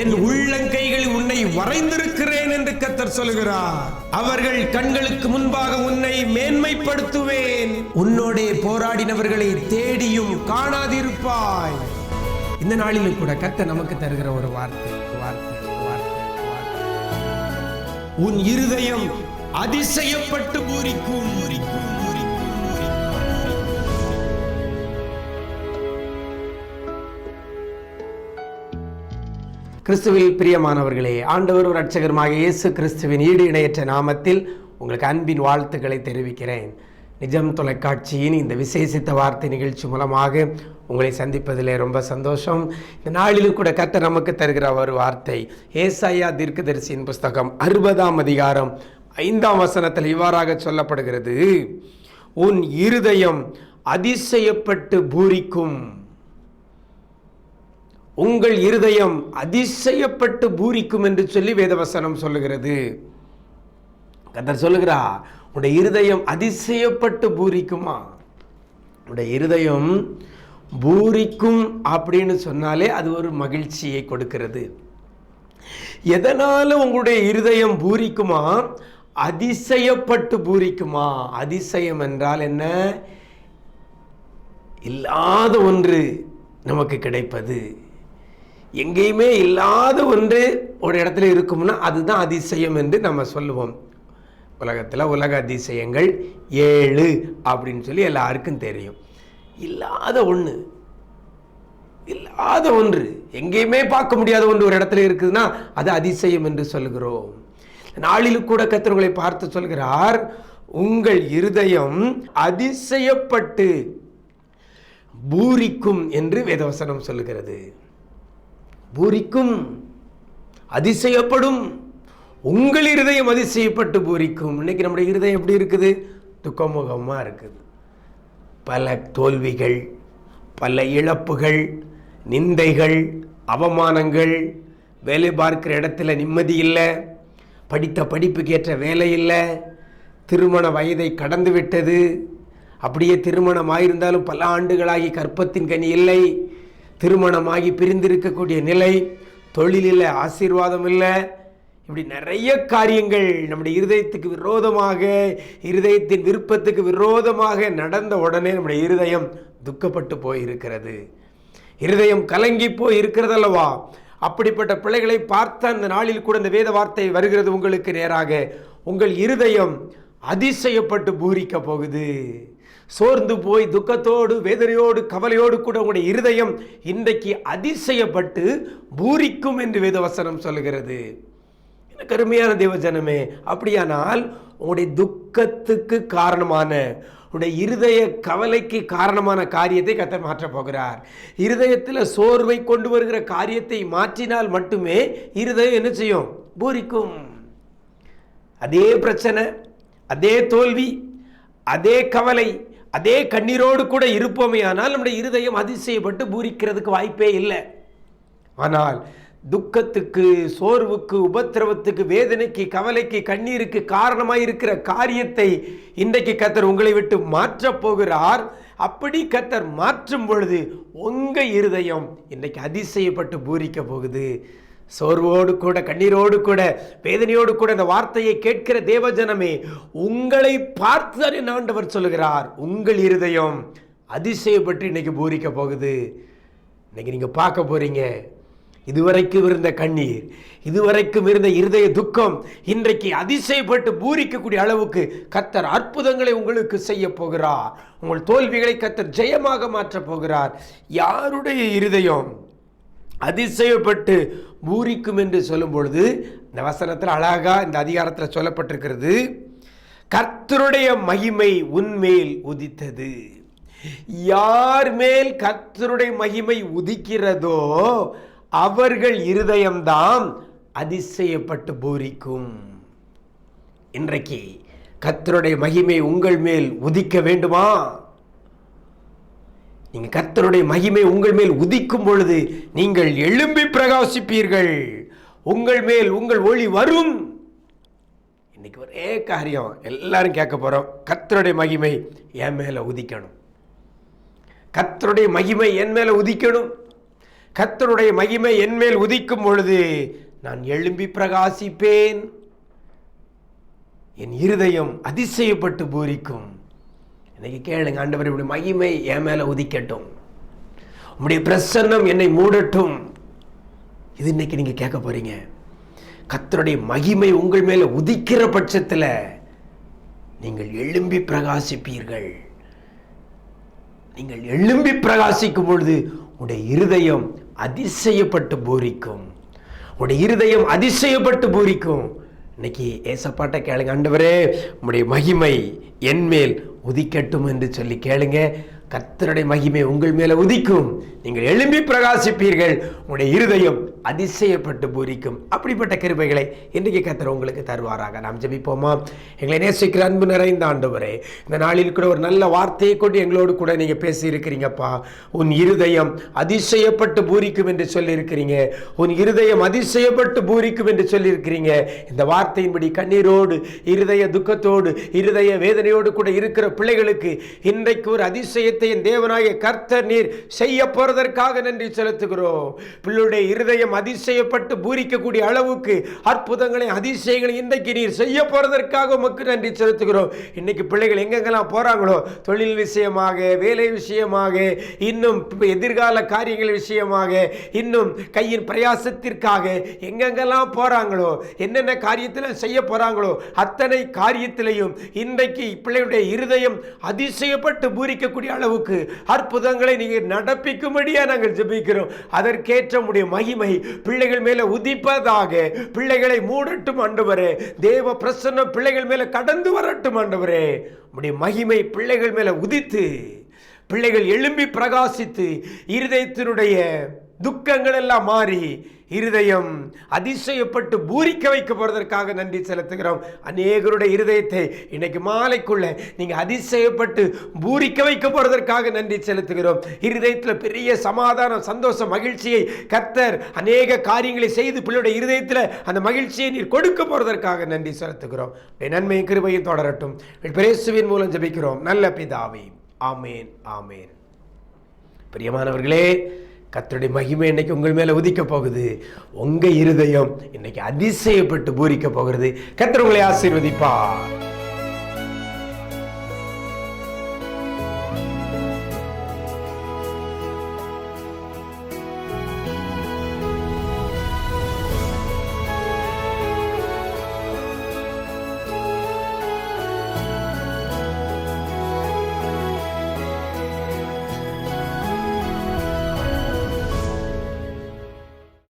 என் உள்ளங்கைகளில் உன்னை வரைந்திருக்கிறேன் என்று கத்தர் சொல்கிறார் அவர்கள் கண்களுக்கு முன்பாக உன்னை மேன்மைப்படுத்துவேன். உன்னோடே போராடினவர்களை தேடியும் காணாதிருப்பாய். இந்த நாளிலும் கூட கத்த நமக்கு தருகிற ஒரு வார்த்தை வார்த்தை வார்த்தை உன் இருதயம் அதிசயப்பட்டு பூரிக்கும் பூரிக்கும். கிறிஸ்துவில் பிரியமானவர்களே ஆண்டவர் ரட்சகருமாக இயேசு கிறிஸ்துவின் ஈடு இணையற்ற நாமத்தில் உங்களுக்கு அன்பின் வாழ்த்துக்களை தெரிவிக்கிறேன். நிஜம் தொலைக்காட்சியின் இந்த விசேஷித்த வார்த்தை நிகழ்ச்சி மூலமாக உங்களை சந்திப்பதிலே ரொம்ப சந்தோஷம். இந்த நாளிலும் கூட கத்த நமக்கு தருகிற ஒரு வார்த்தை ஏசாயா தீர்க்கதரிசியின் புஸ்தகம் அறுபதாம் அதிகாரம் ஐந்தாம் வசனத்தில் இவ்வாறாக சொல்லப்படுகிறது. உன் இருதயம் அதிசயப்பட்டு பூரிக்கும். உங்கள் இருதயம் அதிசயப்பட்டு பூரிக்கும் என்று சொல்லி வேதவசனம் சொல்லுகிறது. கத்தர் சொல்லுகிறா உடைய இருதயம் அதிசயப்பட்டு பூரிக்குமா? உடைய இருதயம் பூரிக்கும் அப்படின்னு சொன்னாலே அது ஒரு மகிழ்ச்சியை கொடுக்கிறது. எதனால உங்களுடைய இருதயம் பூரிக்குமா? அதிசயப்பட்டு பூரிக்குமா? அதிசயம் என்றால் என்ன? இல்லாத ஒன்று நமக்கு கிடைப்பது. எங்கேயுமே இல்லாத ஒன்று ஒரு இடத்துல இருக்கும்னா அதுதான் அதிசயம் என்று நம்ம சொல்லுவோம். உலகத்தில் உலக அதிசயங்கள் ஏழு அப்படின்னு சொல்லி எல்லாருக்கும் தெரியும். இல்லாத ஒன்று இல்லாத ஒன்று எங்கேயுமே பார்க்க முடியாத ஒன்று ஒரு இடத்துல இருக்குதுன்னா அது அதிசயம் என்று சொல்லுகிறோம். நாளில் கூட கத்திரங்களை பார்த்து சொல்கிறார் உங்கள் இருதயம் அதிசயப்பட்டு பூரிக்கும் என்று வேதவசனம் சொல்லுகிறது. பூரிக்கும் அதிசயப்படும் உங்கள் இருதயம் அதிசயப்பட்டு பூரிக்கும். இன்னைக்கு நம்முடைய இருதயம் எப்படி இருக்குது? துக்கமுகமாக இருக்குது. பல தோல்விகள் பல இழப்புகள் நிந்தைகள் அவமானங்கள் வேலை பார்க்கிற இடத்துல நிம்மதி இல்லை படித்த படிப்புக்கு ஏற்ற வேலை இல்லை திருமண வயதை கடந்து விட்டது. அப்படியே திருமணம் ஆயிருந்தாலும் பல ஆண்டுகளாகி கற்பத்தின் கனி இல்லை. திருமணமாகி பிரிந்திருக்கக்கூடிய நிலை தொழிலில் ஆசீர்வாதம் இல்லை இப்படி நிறைய காரியங்கள் நம்முடைய இருதயத்துக்கு விரோதமாக இருதயத்தின் விருப்பத்துக்கு விரோதமாக நடந்த உடனே நம்முடைய இருதயம் துக்கப்பட்டு போயிருக்கிறது. இருதயம் கலங்கி போய் இருக்கிறதல்லவா அப்படிப்பட்ட பிள்ளைகளை பார்த்த அந்த நாளில் கூட இந்த வேத வார்த்தை வருகிறது உங்களுக்கு நேராக. உங்கள் இருதயம் அதிசயப்பட்டு பூரிக்க போகுது. சோர்ந்து போய் துக்கத்தோடு வேதனையோடு கவலையோடு கூட உங்களுடைய இருதயம் இன்றைக்கு அதிசயப்பட்டு பூரிக்கும் என்று வேதவசனம் சொல்லுகிறது. எனக்கு அருமையான தேவஜனமே அப்படியானால் உங்களுடைய துக்கத்துக்கு காரணமான உடைய இருதய கவலைக்கு காரணமான காரியத்தை கத்தர் மாற்றப் போகிறார். இருதயத்தில் சோர்வை கொண்டு வருகிற காரியத்தை மாற்றினால் மட்டுமே இருதயம் என்ன செய்யும்? பூரிக்கும். அதே பிரச்சனை அதே தோல்வி அதே கவலை அதே கண்ணீரோடு கூட இருப்போமே ஆனால் நம்முடைய இருதயம் அதிசயப்பட்டு பூரிக்கிறதுக்கு வாய்ப்பே இல்லை. ஆனால் துக்கத்துக்கு சோர்வுக்கு உபத்திரவத்துக்கு வேதனைக்கு கவலைக்கு கண்ணீருக்கு காரணமாக இருக்கிற காரியத்தை இன்றைக்கு கத்தர் உங்களை விட்டு மாற்றப் போகிறார். அப்படி கத்தர் மாற்றும் பொழுது உங்கள் இருதயம் இன்றைக்கு அதிசயப்பட்டு பூரிக்க போகுது. சோர்வோடு கூட கண்ணீரோடு கூட வேதனையோடு கூட இந்த வார்த்தையை கேட்கிற தேவஜனமே உங்களை பார்த்து என் ஆண்டவர் சொல்லுகிறார். உங்கள் இருதயம் அதிசயப்பட்டு இன்னைக்கு பூரிக்க போகுது. இன்னைக்கு நீங்க பார்க்க போறீங்க. இதுவரைக்கும் இருந்த கண்ணீர் இதுவரைக்கும் இருந்த இருதய துக்கம் இன்றைக்கு அதிசயப்பட்டு பூரிக்கக்கூடிய அளவுக்கு கத்தர் அற்புதங்களை உங்களுக்கு செய்ய போகிறார். உங்கள் தோல்விகளை கத்தர் ஜெயமாக மாற்றப் போகிறார். யாருடைய இருதயம் அதிசயப்பட்டு பூரிக்கும் என்று சொல்லும் பொழுது இந்த வசனத்தில் அழகாக இந்த அதிகாரத்தில் சொல்லப்பட்டிருக்கிறது. கர்த்தருடைய மகிமை உன்மேல் உதித்தது. யார் மேல் கர்த்தருடைய மகிமை உதிக்கிறதோ அவர்கள் இருதயம்தான் அதிசயப்பட்டு பூரிக்கும். இன்றைக்கு கத்தருடைய மகிமை உங்கள் மேல் உதிக்க வேண்டுமா? நீங்கள் கர்த்தருடைய மகிமை உங்கள் மேல் உதிக்கும் பொழுது நீங்கள் எழும்பி பிரகாசிப்பீர்கள். உங்கள் மேல் உங்கள் ஒளி வரும். இன்னைக்கு ஒரே காரியம். எல்லாரும் கேட்க போகிறோம் கர்த்தருடைய மகிமை என் மேலே உதிக்கணும். கர்த்தருடைய மகிமை என் மேலே உதிக்கணும். கர்த்தருடைய மகிமை என் மேல் உதிக்கும் பொழுது நான் எழும்பி பிரகாசிப்பேன். என் இருதயம் அதிசயப்பட்டு பூரிக்கும். இன்னைக்கு கேளுங்க ஆண்டவர் இப்படி மகிமை என் மேலே உதிக்கட்டும். உங்களுடைய பிரசன்னம் என்னை மூடட்டும். இது இன்னைக்கு நீங்கள் கேட்க போறீங்க. கத்தருடைய மகிமை உங்கள் மேலே உதிக்கிற பட்சத்தில் நீங்கள் எழும்பி பிரகாசிப்பீர்கள். நீங்கள் எழும்பி பிரகாசிக்கும் பொழுது உடைய இருதயம் அதிசயப்பட்டு பூரிக்கும். உடைய இருதயம் அதிசயப்பட்டு பூரிக்கும். இன்னைக்கு ஏசப்பாட்டை கேளுங்க ஆண்டவரே உம்முடைய மகிமை என் மேல் உதிக்கட்டும் என்று சொல்லி கேளுங்க. கர்த்தருடைய மகிமை உங்கள் மேலே உதிக்கும். நீங்கள் எழும்பி பிரகாசிப்பீர்கள். உங்களுடைய இருதயம் அதிசயப்பட்டு பூரிக்கும். அப்படிப்பட்ட கிருபைகளை இன்றைக்கு கத்தர் உங்களுக்கு தருவாராக. நாம் ஜபிப்போமா? எங்களை நேசிக்கிற அன்பு நிறைந்த ஆண்டவரே இந்த நாளில் கூட ஒரு நல்ல வார்த்தையை கொண்டு எங்களோடு கூட நீங்கள் பேசியிருக்கிறீங்கப்பா. உன் இருதயம் அதிசயப்பட்டு பூரிக்கும் என்று சொல்லியிருக்கிறீங்க. உன் இருதயம் அதிசயப்பட்டு பூரிக்கும் என்று சொல்லியிருக்கிறீங்க. இந்த வார்த்தையின்படி கண்ணீரோடு இருதய துக்கத்தோடு இருதய வேதனையோடு கூட இருக்கிற பிள்ளைகளுக்கு இன்றைக்கு ஒரு அதிசயத்தை காரியத்தையும் தேவனாய கர்த்தர் நீர் செய்ய போறதற்காக நன்றி செலுத்துகிறோம். பிள்ளையுடைய இருதயம் அதிசயப்பட்டு பூரிக்கக்கூடிய அளவுக்கு அற்புதங்களை அதிசயங்களை இன்றைக்கு நீர் செய்ய போறதற்காக உமக்கு நன்றி செலுத்துகிறோம். இன்னைக்கு பிள்ளைகள் எங்கெங்கெல்லாம் போறாங்களோ தொழில் விஷயமாக வேலை விஷயமாக இன்னும் எதிர்கால காரியங்கள் விஷயமாக இன்னும் கையின் பிரயாசத்திற்காக எங்கெங்கெல்லாம் போறாங்களோ என்னென்ன காரியத்தில் செய்ய போறாங்களோ அத்தனை காரியத்திலையும் இன்றைக்கு பிள்ளையுடைய இருதயம் அதிசயப்பட்டு பூரிக்கக்கூடிய அளவு அளவுக்கு அற்புதங்களை நீங்கள் நடப்பிக்கும்படியாக நாங்கள் ஜெபிக்கிறோம். அதற்கேற்ற உடைய மகிமை பிள்ளைகள் மேலே உதிப்பதாக பிள்ளைகளை மூடட்டும் ஆண்டவரே. தேவ பிரசன்னம் பிள்ளைகள் மேலே கடந்து வரட்டும் ஆண்டவரே. உடைய மகிமை பிள்ளைகள் மேலே உதித்து பிள்ளைகள் எழும்பி பிரகாசித்து இருதயத்தினுடைய துக்கங்கள் எல்லாம் மாறி இருதயம் அதிசயப்பட்டு பூரிக்க வைக்க போகிறதற்காக நன்றி செலுத்துகிறோம். அநேகருடைய இருதயத்தை இன்னைக்கு மாலைக்குள்ள நீங்க அதிசயப்பட்டு பூரிக்க வைக்க போகிறதற்காக நன்றி செலுத்துகிறோம். இருதயத்தில் பெரிய சமாதானம் சந்தோஷம் மகிழ்ச்சியை கர்த்தர் அநேக காரியங்களை செய்து பிள்ளையுடைய இருதயத்தில் அந்த மகிழ்ச்சியை நீர் கொடுக்க போறதற்காக நன்றி செலுத்துகிறோம். நன்மை நன்மையும் கிருபையும் தொடரட்டும். பிரேசுவின் மூலம் ஜபிக்கிறோம். நல்ல பிதாவை. ஆமேன் ஆமேன். பிரியமானவர்களே கத்தருடைய மகிமை இன்னைக்கு உங்கள் மேலே உதிக்க போகுது. உங்கள் இருதயம் இன்னைக்கு அதிசயப்பட்டு பூரிக்க போகிறது. கத்தர் உங்களை ஆசீர்வதிப்பார்.